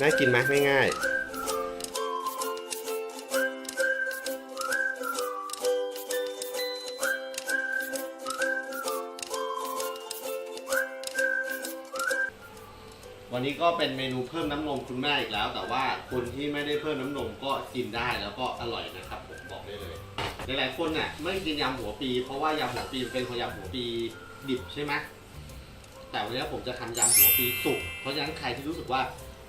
น่ากินไหมไม่ง่ายวันนี้ก็เป็นเมนูเพิ่มน้ำนมคุณแม่อีกแล้ว แต่ว่าคนที่ไม่ได้เพิ่มน้ำนมก็กินได้แล้วก็อร่อยนะครับผมบอกได้เลย หลายๆคนน่ะไม่กินยำหัวปี เพราะว่ายำหัวปีเป็นของยำหัวปีดิบใช่ไหมแต่วันนี้ผมจะทำยำหัวปีสุกเพราะฉะนั้นใครที่รู้สึกว่า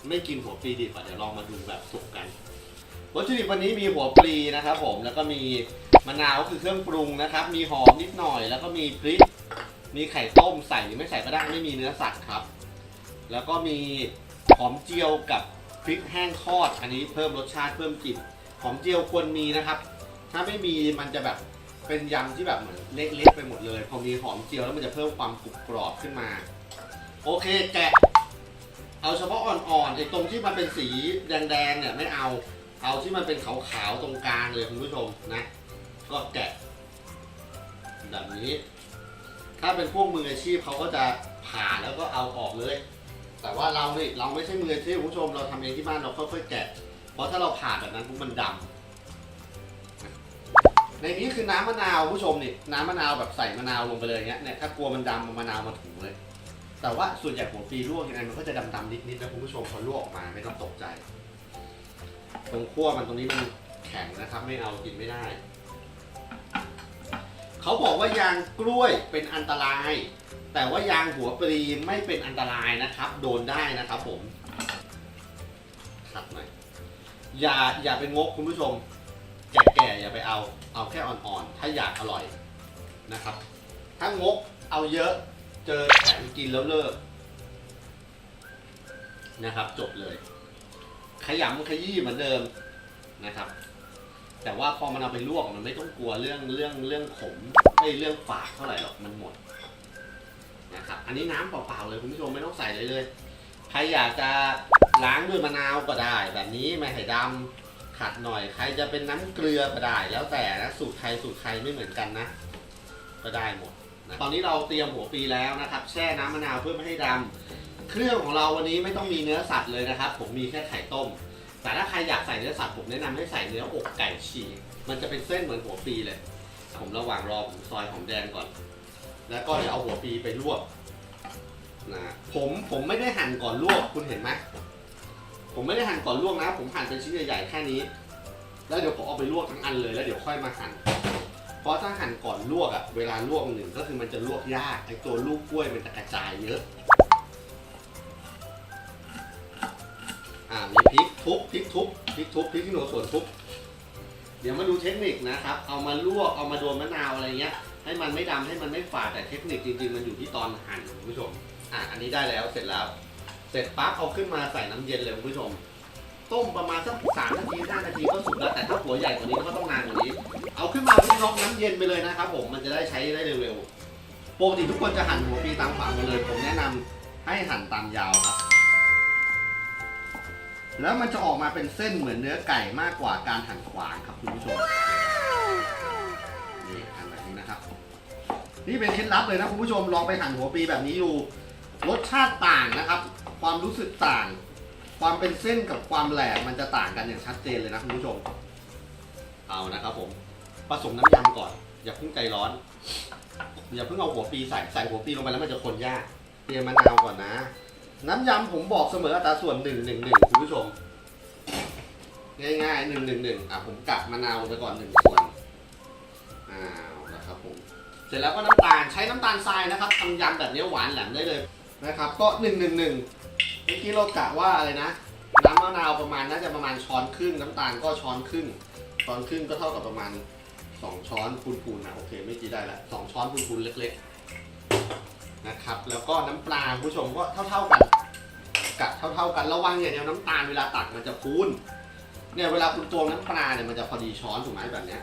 ไม่กินหัวปลีดิบอะเดี๋ยวลองมาดูแบบสุกกันวัตถุดิบวันนี้มีหัวปลีนะครับผมแล้วก็มีมะนาวก็คือเครื่องปรุงนะครับ มีหอมนิดหน่อย แล้วก็มีพริก มีไข่ต้มใส่หรือไม่ใส่ก็ได้ไม่มีเนื้อสัตว์ครับ แล้วก็มีหอมเจียวกับพริกแห้งทอด อันนี้เพิ่มรสชาติเพิ่มกลิ่นหอมเจียวควรมีนะครับ ถ้าไม่มีมันจะแบบเป็นยำที่แบบเหมือนเละๆไปหมดเลย พอมีหอมเจียวแล้วมันจะเพิ่มความกรุบกรอบขึ้นมา โอเคแกะ เอาเฉพาะอ่อนๆไอ้ตรงที่มันเป็นสีแดงๆเนี่ยไม่เอา เอาที่มันเป็นขาวๆตรงกลางเลยคุณผู้ชมนะ ก็แกะ แบบนี้ ถ้าเป็นพวกมืออาชีพเขาก็จะผ่าแล้วก็เอาออกเลย แต่ว่าเราเนี่ยเราไม่ใช่มืออาชีพคุณผู้ชมเราทำเองที่บ้านเราค่อยๆแกะ เพราะถ้าเราผ่าแบบนั้นมันดำในนี้คือน้ำมะนาวผู้ชมนี่น้ำมะนาวแบบใส่มะนาวลงไปเลยเงี้ยเนี่ยถ้ากลัวมันดำเอามะนาวมาถุงเลย แต่ว่าส่วนใหญ่หัวปีลวกยังไงมันก็จะดำๆนิดๆนะคุณผู้ชมพอลวกออกมาไม่ต้องตกใจ ตรงขั้วมันตรงนี้มันแข็งนะครับ ไม่เอากินไม่ได้ เขาบอกว่ายางกล้วยเป็นอันตราย แต่ว่ายางหัวปลีไม่เป็นอันตรายนะครับ โดนได้นะครับ ผมขัดหน่อยอย่าอย่าเป็นงกคุณผู้ชม แก่ๆอย่าไปเอา เอาแค่อ่อนๆ ถ้าอยากอร่อยนะครับ ถ้างกเอาเยอะ เจอแข็งกินแล้วเลิกนะครับ จบเลย ขยำขยี้เหมือนเดิมนะครับ แต่ว่าพอมันเอาไปลวกมันไม่ต้องกลัวเรื่องเรื่องเรื่องขมไม่เรื่องฝาดเท่าไหร่หรอกมันหมดนะครับ อันนี้น้ำเปล่าๆเลยคุณผู้ชมไม่ต้องใส่เลยเลยใครอยากจะล้างด้วยมะนาวก็ได้ แบบนี้ไม่ไข่ดำขัดหน่อย ใครจะเป็นน้ำเกลือก็ได้ แล้วแต่นะสูตรใครสูตรใครไม่เหมือนกันนะ ก็ได้หมด นะตอนนี้เราเตรียมหัวปีแล้วนะครับ แช่น้ำมะนาวเพื่อไม่ให้ดำเครื่องของเราวันนี้ไม่ต้องมีเนื้อสัตว์เลยนะครับ ผมมีแค่ไข่ต้ม แต่ถ้าใครอยากใส่เนื้อสัตว์ผมแนะนำให้ใส่เนื้ออกไก่ฉีกมันจะเป็นเส้นเหมือนหัวปีเลย ผมระหว่างรอผมซอยหอมแดงก่อน แล้วก็เดี๋ยวเอาหัวปีไปลวกนะผมผมไม่ได้หั่นก่อนลวกคุณเห็นไหมผมไม่ได้หั่นก่อนลวกนะ ผมหั่นเป็นชิ้นใหญ่ๆแค่นี้ แล้วเดี๋ยวผมเอาไปลวกทั้งอันเลยแล้วเดี๋ยวค่อยมาหั่น เพราะถ้าหั่นก่อนลวกอะเวลาลวกหนึ่งก็คือมันจะลวกยากไอตัวลูกกล้วยมันจะกระจายเยอะ อ่ามีพริกทุบพริกทุบพริกทุบพริกขี้หนูสวนทุบเดี๋ยวมาดูเทคนิคนะครับ เอามาลวกเอามาโดนมะนาวอะไรเงี้ย ให้มันไม่ดำให้มันไม่ฝาดแต่เทคนิคจริงๆ มันอยู่ที่ตอนหั่นคุณผู้ชม อะอันนี้ได้แล้วเสร็จแล้ว เสร็จปั๊บเอาขึ้นมาใส่น้ำเย็นเลยคุณผู้ชม ต้มประมาณสักสามนาทีห้านาทีก็สุกแล้วแต่ถ้าหัวใหญ่กว่านี้ก็ต้องนานกว่านี้ เอาขึ้นมาเพื่อน็อกน้ำเย็นไปเลยนะครับผมมันจะได้ใช้ได้เร็วๆปกติทุกคนจะหั่นหัวปีตามฝังมาเลย ผมแนะนำให้หั่นตามยาวครับ แล้วมันจะออกมาเป็นเส้นเหมือนเนื้อไก่มากกว่าการหั่นขวางครับคุณผู้ชมนี่หั่นแบบนี้นะครับ นี่เป็นเคล็ดลับเลยนะคุณผู้ชมลองไปหั่นหัวปีแบบนี้ดูรสชาติต่างนะครับ ความรู้สึกต่าง ความเป็นเส้นกับความแหลกมันจะต่างกันอย่างชัดเจนเลยนะคุณผู้ชม เอานะครับผม ผสมน้ำยำก่อน อย่าเพิ่งใจร้อน อย่าเพิ่งเอาหัวปีใส่ใส่หัวปีลงไปแล้วมันจะคนยาก เตรียมมะนาวก่อนนะ น้ำยำผมบอกเสมออัตราส่วนหนึ่งหนึ่งหนึ่งคุณผู้ชม ง่ายๆหนึ่งหนึ่งหนึ่งอะผมกัดมะนาวลงไปก่อนหนึ่งส่วนอ้าวนะครับผมเสร็จแล้วก็น้ำตาลใช้น้ำตาลทรายนะครับทำยำแบบนี้หวานแหลมได้เลยนะครับ ก็หนึ่งหนึ่งหนึ่งเมื่อกี้เรากะว่าอะไรนะ น้ำมะนาวประมาณน่าจะประมาณช้อนครึ่งน้ำตาลก็ช้อนครึ่งช้อนครึ่งก็เท่ากับประมาณ สองช้อนพูนๆนะโอเคไม่กี่ได้ละสองช้อนพูนๆเล็กๆนะครับแล้วก็น้ำปลาคุณผู้ชมก็เท่าๆกันกะเท่าๆกันระวังอย่างเดียวน้ำตาลเวลาตักมันจะพูนเนี่ยเวลาคุณตวงน้ำปลาเนี่ยมันจะพอดีช้อนถูกไหมแบบเนี้ย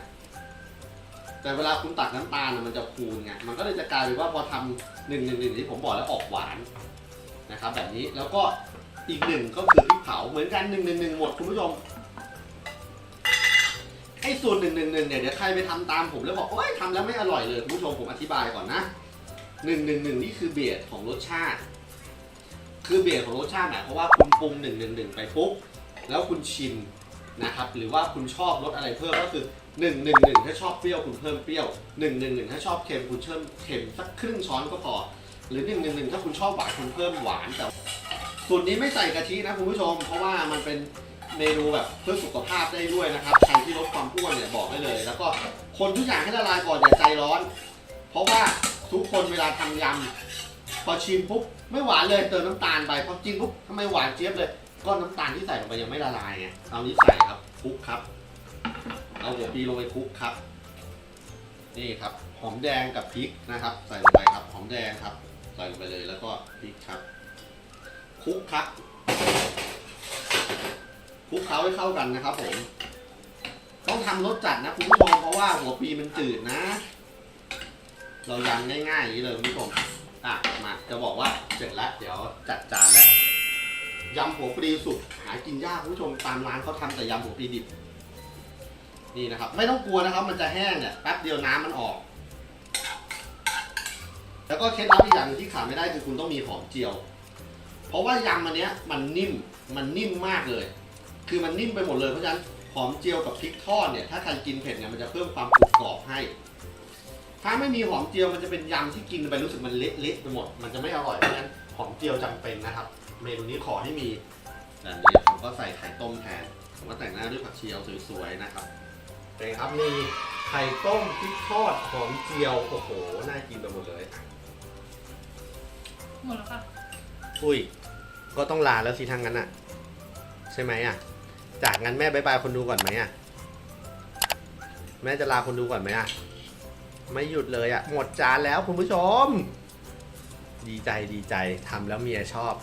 แต่เวลาคุณตักน้ำตาลน่ะมันจะพูนไงมันก็เลยจะกลายเป็นว่าพอทำหนึ่งหนึ่งหนึ่งที่ผมบอกแล้วออกหวานนะครับ แบบนี้แล้วก็อีกหนึ่งก็คือพริกเผาเหมือนกันหนึ่งหนึ่งหนึ่งหมดคุณผู้ชม ไอ้ส่วนหนึ่งหนึ่งหนึ่งเนี่ยเดี๋ยวใครไปทำตามผมแล้วบอกโอ้ยทำแล้วไม่อร่อยเลยคุณผู้ชมผมอธิบายก่อนนะหนึ่งหนึ่งหนึ่งนี่คือเบียดของรสชาติ คือเบสของรสชาติหมายความว่าคุณปรุงหนึ่งหนึ่งหนึ่งไปปุ๊บแล้วคุณชิมนะครับหรือว่าคุณชอบรสอะไรเพิ่มก็คือหนึ่งหนึ่งหนึ่งถ้าชอบเปรี้ยวคุณเพิ่มเปรี้ยวหนึ่งหนึ่งหนึ่งถ้าชอบเค็มคุณเพิ่มเค็มสักครึ่งช้อนก็พอ หรือหนึ่งหนึ่งหนึ่งถ้าคุณชอบหวานคุณเพิ่มหวานแต่สูตรนี้ไม่ใส่กะทินะคุณผู้ชม เพราะว่ามันเป็น เมนูแบบเพื่อสุขภาพได้ด้วยนะครับใครที่ลดความอ้วนเนี่ยบอกได้เลย แล้วก็คนทุกอย่างให้ละลายก่อนอย่าใจร้อน เพราะว่าทุกคนเวลาทำยำพอชิมปุ๊บไม่หวานเลยเติมน้ำตาลไปพอกินปุ๊บทำไมหวานเจี๊ยบเลยก็น้ำตาลที่ใส่ลงไปยังไม่ละลายไงเอานี้ใส่ครับคลุกครับเอาหัวปีลงไปคลุกครับ นี่ครับ หอมแดงกับพริกนะครับ ใส่ลงไปครับหอมแดงครับ ใส่ลงไปเลยแล้วก็พริกครับคลุกครับ ลุกเคล้าให้เข้ากันนะครับผม ต้องทำรสจัดนะคุณผู้ชมเพราะว่าหัวปีมันจืดนะ เรายำง่ายๆอย่างนี้เลยคุณผู้ชมอะมาจะบอกว่าเสร็จแล้วเดี๋ยวจัดจานแล้วยำหัวปลีสุกหากินยากคุณผู้ชมตามร้านเขาทำแต่ยำหัวปลีดิบนี่นะครับ ไม่ต้องกลัวนะครับ มันจะแห้งเนี่ยแป๊บเดียวน้ำมันออก แล้วก็เคล็ดลับอีกอย่างหนึงที่ขาดไม่ได้คือคุณต้องมีหอมเจียว เพราะว่ายำอันเนี้ยมันนิ่มมันนิ่มมากเลย คือมันนิ่มไปหมดเลยเพราะฉะนั้นหอมเจียวกับพริกทอดเนี่ยถ้าใครกินเผ็ดเนี่ยมันจะเพิ่มความกรุบกรอบให้ ถ้าไม่มีหอมเจียวมันจะเป็นยำที่กินไปรู้สึกมันเละๆไปหมด มันจะไม่อร่อยเพราะฉะนั้นหอมเจียวจำเป็นนะครับ เมนูนี้ขอให้มีแต่อันนี้ผมก็ใส่ไข่ต้มแทนผมก็แต่งหน้าด้วยผักชีเอาสวยๆนะครับเป็นไงครับมีไข่ต้มพริกทอดหอมเจียวโอ้โหน่ากินไปหมดเลยหมดแล้วค่ะอุ้ยก็ต้องลาแล้วสิทางนั้นอะใช่ไหมอะ จากงั้นแม่บายบายคนดูก่อนไหมอะ แม่จะลาคนดูก่อนไหมอะ ไม่หยุดเลยอะ หมดจานแล้วคุณผู้ชม ดีใจดีใจทำแล้วเมียชอบ